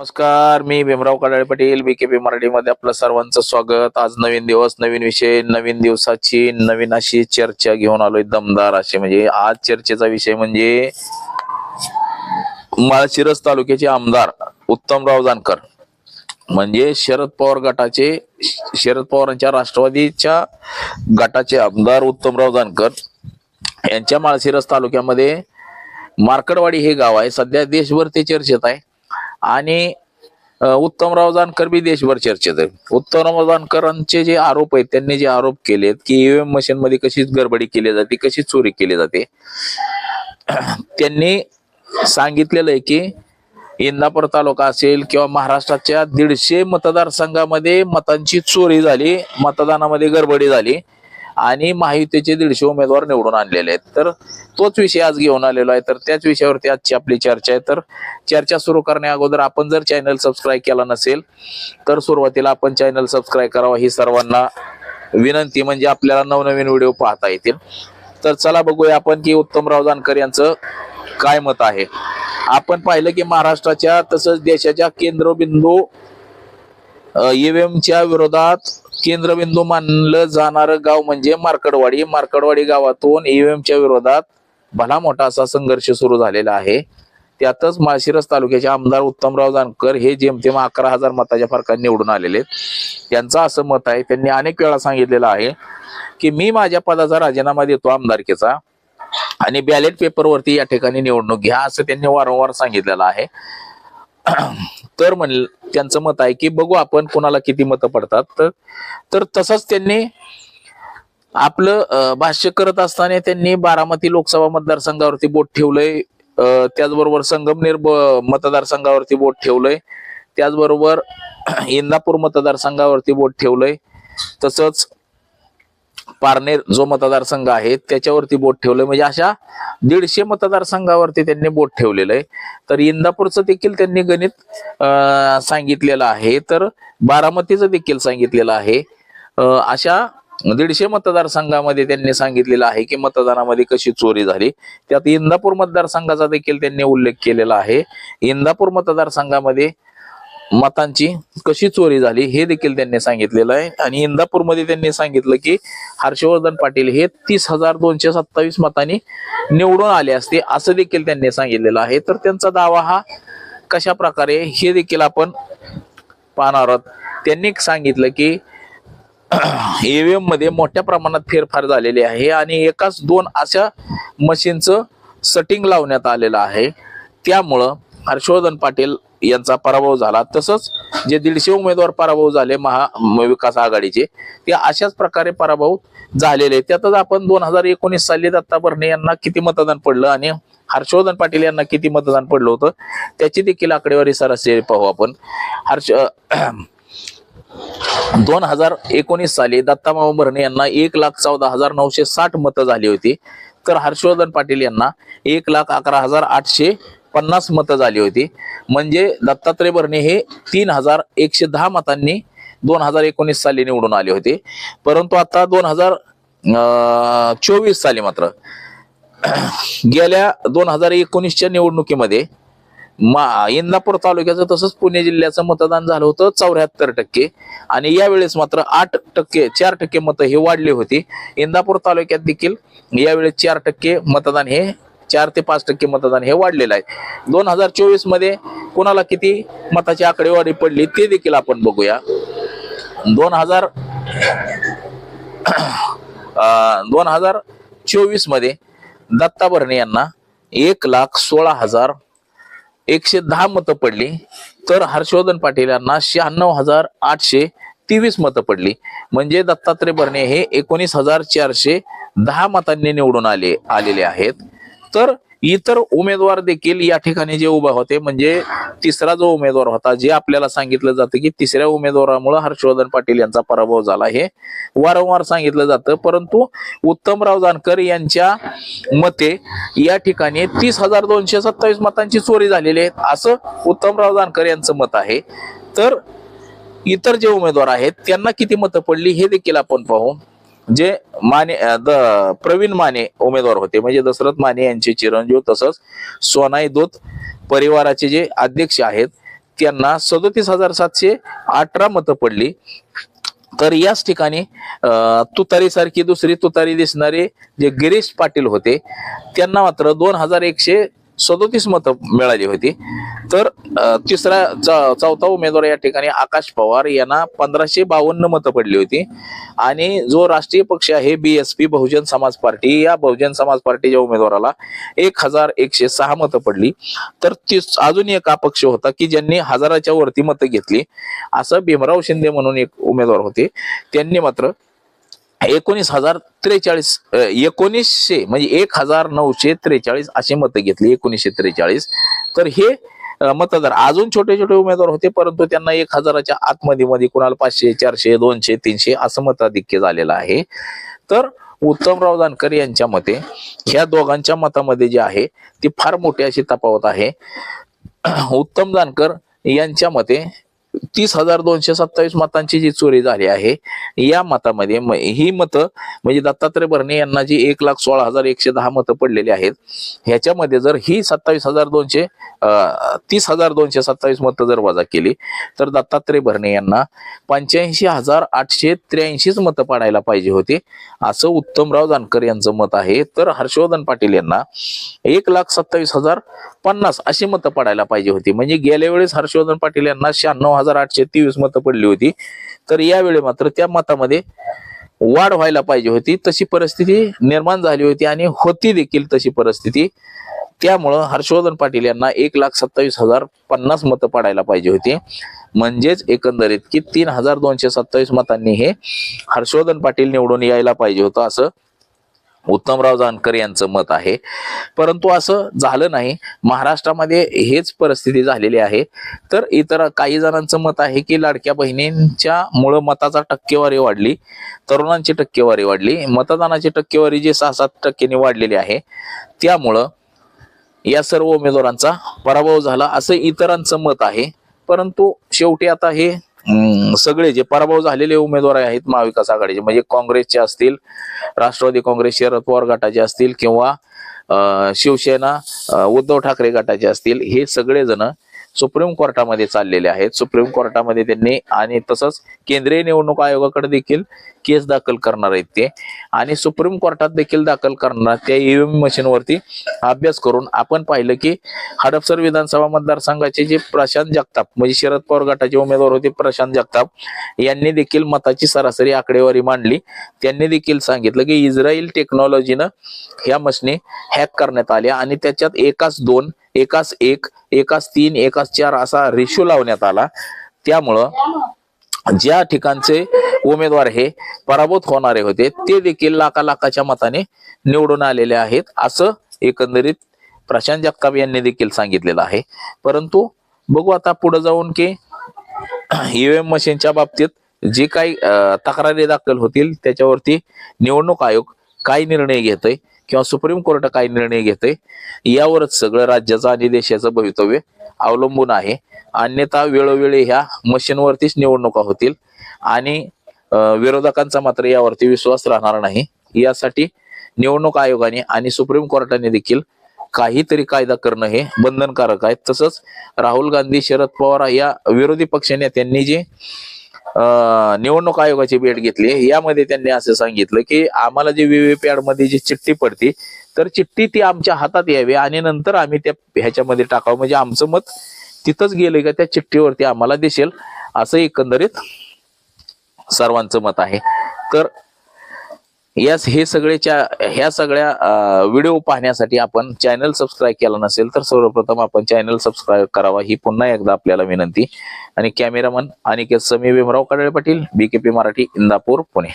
नमस्कार मी भीमराव कडाळे पाटील बीकेपी मराठीमध्ये आपलं सर्वांचं स्वागत. आज नवीन दिवस नवीन विषय नवीन दिवसाची नवीन अशी चर्चा घेऊन आलोय दमदार अशी. म्हणजे आज चर्चेचा विषय म्हणजे माळशिरस तालुक्याचे आमदार उत्तमराव जानकर. म्हणजे शरद पवार गटाचे शरद पवारांच्या राष्ट्रवादीच्या गटाचे आमदार उत्तमराव जानकर यांच्या माळशिरस तालुक्यामध्ये मार्कडवाडी हे गाव आहे. सध्या देशभर ते चर्चेत आहे. आणि उत्तमराव जानकर बी देशभर चर्चेत आहे उत्तमराव जानकरांचे जे आरोप आहेत त्यांनी जे आरोप केलेत की ईव्हीएम मशीन मध्ये कशी गडबडी केली जाते कशी चोरी केली जाते त्यांनी सांगितलेलं आहे की इंदापूर तालुका असेल किंवा महाराष्ट्राच्या दीडशे मतदारसंघामध्ये मतांची चोरी झाली मतदानामध्ये गडबडी झाली आणि महायुतीचे दीडशे उमेदवार निवडून आणलेले आहेत. तर तोच विषय आज घेऊन आलेलो आहे. तर त्याच विषयावरती आजची आपली चर्चा आहे. तर चर्चा सुरू करण्या अगोदर आपण जर चॅनल सबस्क्राईब केला नसेल तर सुरुवातीला आपण चॅनल सबस्क्राईब करावा ही सर्वांना विनंती. म्हणजे आपल्याला नवनवीन व्हिडिओ पाहता येतील. तर चला बघूया आपण की उत्तमराव जानकर यांचं काय मत आहे. आपण पाहिलं की महाराष्ट्राच्या तसंच देशाच्या केंद्रबिंदू ईव्हीएमच्या विरोधात केंद्रबिंदू मानलं जाणारं गाव म्हणजे मार्कडवाडी. मार्कडवाडी गावातून ईव्हीएमच्या विरोधात भला मोठा असा संघर्ष सुरू झालेला आहे. त्यातच माळशिरस तालुक्याचे आमदार उत्तमराव जानकर हे जेमतेम अकरा हजार मताच्या फरकाने निवडून आलेले आहेत. त्यांचं असं मत आहे. त्यांनी अनेक वेळा सांगितलेलं आहे की मी माझ्या पदाचा राजीनामा देतो आमदारकीचा आणि बॅलेट पेपरवरती या ठिकाणी निवडणूक घ्या असं त्यांनी वारंवार सांगितलेलं आहे. तर म्हण त्यांचं मत आहे की बघू आपण कोणाला किती मतं पडतात. तर तर तसंच त्यांनी आपलं भाष्य करत असताना त्यांनी बारामती लोकसभा मतदारसंघावरती बोट ठेवलंय. त्याचबरोबर संगमनेर मतदारसंघावरती बोट ठेवलंय. त्याचबरोबर इंदापूर मतदारसंघावरती बोट ठेवलंय. तसंच पारनेर जो मतदारसंघ आहे त्याच्यावरती बोट ठेवलं म्हणजे अशा दीडशे मतदारसंघावरती त्यांनी बोट ठेवलेलं आहे. तर इंदापूरचं देखील त्यांनी गणित सांगितलेलं आहे. तर बारामतीचं देखील सांगितलेलं आहे. अशा दीडशे मतदारसंघामध्ये त्यांनी सांगितलेलं आहे की मतदानामध्ये कशी चोरी झाली. त्यात इंदापूर मतदारसंघाचा देखील त्यांनी उल्लेख केलेला आहे. इंदापूर मतदारसंघामध्ये मतांची कशी चोरी झाली हे देखील त्यांनी सांगितलेलं आहे. आणि इंदापूरमध्ये त्यांनी सांगितलं की हर्षवर्धन पाटील हे तीस हजार दोनशे सत्तावीस मतांनी निवडून आले असते असं देखील त्यांनी सांगितलेलं आहे. तर त्यांचा दावा हा कशा प्रकारे हे देखील आपण पाहणार आहोत. त्यांनी सांगितलं की ईव्हीएममध्ये मोठ्या प्रमाणात फेरफार झालेले आहे आणि एकाच दोन अशा मशीनचं सटिंग लावण्यात आलेलं आहे. त्यामुळं हर्षवर्धन पाटील यांचा पराभव झाला. तसंच जे दीडशे उमेदवार पराभव झाले महा विकास आघाडीचे ते अशाच प्रकारे पराभव झालेले. त्यातच आपण दोन हजार एकोणीस साली दत्ता भरणे यांना किती मतदान पडलं आणि हर्षवर्धन पाटील यांना किती मतदान पडलं होतं त्याची देखील आकडेवारी सरासरी पाहू आपण. हर्ष दोन हजार एकोणीस साली दत्तामामा भरणे यांना एक लाख चौदा हजार नऊशे साठ मतं झाली होती. तर हर्षवर्धन पाटील यांना एक लाख अकरा हजार आठशे पन्नास मतं झाली होती. म्हणजे दत्तात्रय भरणे हे तीन हजार एकशे दहा मतांनी दोन हजार एकोणीस साली निवडून आले होते. परंतु आता दोन हजार चोवीस साली मात्र गेल्या दोन हजार एकोणीसच्या निवडणुकीमध्ये मा इंदापूर तालुक्याचं तसंच पुणे जिल्ह्याचं मतदान झालं होतं चौऱ्याहत्तर टक्के. आणि यावेळेस मात्र आठ टक्के चार टक्के मतं हे वाढली होती. इंदापूर तालुक्यात देखील यावेळेस चार टक्के मतदान हे चार ते पाच टक्के मतदान हे वाढलेलं आहे. दोन हजार चोवीसमध्ये कोणाला किती मताची आकडेवारी पडली ते देखील आपण बघूया. दोन हजार दोन हजार चोवीसमध्ये दत्ता भरणे यांना एक लाख सोळा हजार एकशे दहा मतं पडली. तर हर्षवर्धन पाटील यांना शहाण्णव हजार आठशे तेवीस मतं पडली. म्हणजे दत्तात्रय भरणे हे एकोणीस हजार चारशे दहा मतांनी निवडून आले आलेले आहेत. तर इतर उमेदवार देखील या ठिकाणी जे उभा होते म्हणजे तिसरा जो उमेदवार होता जे आपल्याला सांगितलं जातं की तिसऱ्या उमेदवारामुळे हर्षवर्धन पाटील यांचा पराभव झाला हे वारंवार सांगितलं जातं. परंतु उत्तमराव जानकर यांच्या मते या ठिकाणी तीस हजार दोनशे सत्तावीस मतांची चोरी झालेली आहे असं उत्तमराव जानकर यांचं मत आहे. तर इतर जे उमेदवार आहेत त्यांना किती मतं पडली हे देखील आपण पाहू. जे माने द प्रवीण माने उमेदवार होते. म्हणजे दशरथ माने यांचे चिरंजीव तसंच सोनाई दूत परिवाराचे जे अध्यक्ष आहेत त्यांना सदोतीस हजार सातशे अठरा मतं पडली. तर याच ठिकाणी तुतारीसारखी दुसरी तुतारी दिसणारे जे गिरीश पाटील होते त्यांना मात्र दोन हजार एकशे सदोतीस मतं मिळाली होती. तर तिसरा च- चौथा उमेदवार या ठिकाणी आकाश पवार यांना पंधराशे बावन्न मतं पडली होती. आणि जो राष्ट्रीय पक्ष आहे बीएसपी बहुजन समाज पार्टी या बहुजन समाज पार्टीच्या उमेदवाराला एक हजार एकशे सहा मतं पडली. तर तीस अजून एक अपक्ष होता की ज्यांनी हजाराच्या वरती मतं घेतली. असं भीमराव शिंदे म्हणून एक उमेदवार होते. त्यांनी मात्र एकोणीस हजार त्रेचाळीस एकोणीसशे म्हणजे एक हजार नऊशे त्रेचाळीस अशी मतं घेतली एकोणीसशे त्रेचाळीस. तर हे मतदार अजून छोटे छोटे उमेदवार होते परंतु त्यांना एक हजाराच्या आतमध्ये मध्ये कुणाला पाचशे चारशे दोनशे तीनशे असं मताधिक्य झालेलं आहे. तर उत्तमराव जानकर यांच्या मते ह्या दोघांच्या मतामध्ये जे आहे ती फार मोठी अशी तफावत आहे. उत्तम जानकर यांच्या मते तीस हजार दोनशे सत्तावीस मतांची जी चोरी झाली आहे या मतामध्ये म- ही मतं म्हणजे दत्तात्रय भरणे यांना जी एक लाख सोळा हजार एकशे दहा मतं पडलेली आहेत ह्याच्यामध्ये जर ही सत्तावीस हजार दोनशे तीस हजार दोनशे सत्तावीस मतं जर वजा केली तर दत्तात्रय भरणे यांना पंच्याऐंशी हजार आठशे त्र्याऐंशीच मतं पाडायला पाहिजे होते. असं उत्तमराव जानकर यांचं मत आहे. तर हर्षवर्धन पाटील यांना एक लाख सत्तावीस हजार पन्नास अशी मतं पाडायला पाहिजे होती. म्हणजे गेल्या वेळेस हर्षवर्धन पाटील यांना शहाण्णव हजार आठशे तेवीस मतं पडली होती. तर यावेळी मात्र त्या मतामध्ये वाढ व्हायला पाहिजे होती. तशी परिस्थिती निर्माण झाली होती आणि होती देखील तशी परिस्थिती. त्यामुळं हर्षवर्धन पाटील यांना एक लाख सत्तावीस हजार पन्नास मतं पडायला पाहिजे होती. म्हणजेच एकंदरीत की तीन हजार दोनशे सत्तावीस मतांनी हे हर्षवर्धन पाटील निवडून यायला पाहिजे होतं असं उत्तमराव जानकर यांचं मत आहे. परंतु असं झालं नाही. महाराष्ट्रामध्ये हेच परिस्थिती झालेली आहे. तर इतर काही जणांचं मत आहे की लाडक्या बहिणींच्या मुळे मताचा टक्केवारी वाढली तरुणांची टक्केवारी वाढली मतदानाची टक्केवारी जी सहा सात टक्क्यांनी वाढलेली आहे त्यामुळं या सर्व उमेदवारांचा पराभव झाला असं इतरांचं मत आहे. परंतु शेवटी आता हे सगळे जे पराभव झालेले उमेदवार आहेत महाविकास आघाडीचे म्हणजे काँग्रेसचे असतील राष्ट्रवादी काँग्रेस शरद पवार गटाचे असतील किंवा शिवसेना उद्धव ठाकरे गटाचे असतील हे सगळेजण सुप्रीम कोर्टामध्ये चाललेले आहेत. सुप्रीम कोर्टामध्ये त्यांनी आणि तसंच केंद्रीय निवडणूक आयोगाकडे देखील केस दाखल करणार आहेत ते. आणि सुप्रीम कोर्टात देखील दाखल करणार त्या ईव्हीएम मशीनवरती अभ्यास करून आपण पाहिलं की हडपसर विधानसभा मतदारसंघाचे जे प्रशांत जगताप म्हणजे शरद पवार गटाचे उमेदवार होते प्रशांत जगताप यांनी देखील मताची सरासरी आकडेवारी मांडली. त्यांनी देखील सांगितलं की इस्रायल टेक्नॉलॉजीनं ह्या मशनी हॅक करण्यात आल्या आणि त्याच्यात एकाच दोन एकाच एक एकाच तीन एकाच चार असा रेशो लावण्यात आला. त्यामुळं ज्या ठिकाणचे उमेदवार हे पराभूत होणारे होते ते देखील लाखा लाखाच्या मताने निवडून आलेले आहेत असं एकंदरीत प्रशांत जगताप यांनी देखील सांगितलेलं आहे. परंतु बघू आता पुढे जाऊन की ईव्हीएम मशीनच्या बाबतीत जे काही तक्रारी दाखल होतील त्याच्यावरती निवडणूक आयोग काय निर्णय घेतोय किंवा सुप्रीम कोर्ट काय निर्णय घेते यावरच सगळं राज्याचं आणि देशाचं भवितव्य अवलंबून आहे. अन्यथा वेळोवेळी ह्या मशीनवरतीच निवडणुका होतील आणि विरोधकांचा मात्र यावरती विश्वास राहणार नाही. यासाठी निवडणूक आयोगाने आणि सुप्रीम कोर्टाने देखील काहीतरी कायदा करणं हे बंधनकारक आहे. तसंच राहुल गांधी शरद पवार या विरोधी पक्षनेत्यांनी जे निवडणूक आयोगाची भेट घेतली. यामध्ये त्यांनी असं सांगितलं की आम्हाला जे व्हीव्हीपॅडमध्ये जी चिठ्ठी पडते तर चिठ्ठी ती आमच्या हातात यावी आणि नंतर आम्ही त्या ह्याच्यामध्ये टाकावं. म्हणजे आमचं मत तिथंच गेलंय का त्या चिठ्ठीवरती आम्हाला दिसेल असं एकंदरीत सर्वांचं मत आहे. तर यास हे सगळेच्या ह्या सगळ्या व्हिडिओ पाहण्यासाठी आपण चॅनल सबस्क्राईब केला नसेल तर सर्वप्रथम आपण चॅनल सबस्क्राईब करावा ही पुन्हा एकदा आपल्याला विनंती. आणि कॅमेरामन अनिकेत समी भीमराव काडळे पाटील बीकेपी मराठी इंदापूर पुणे.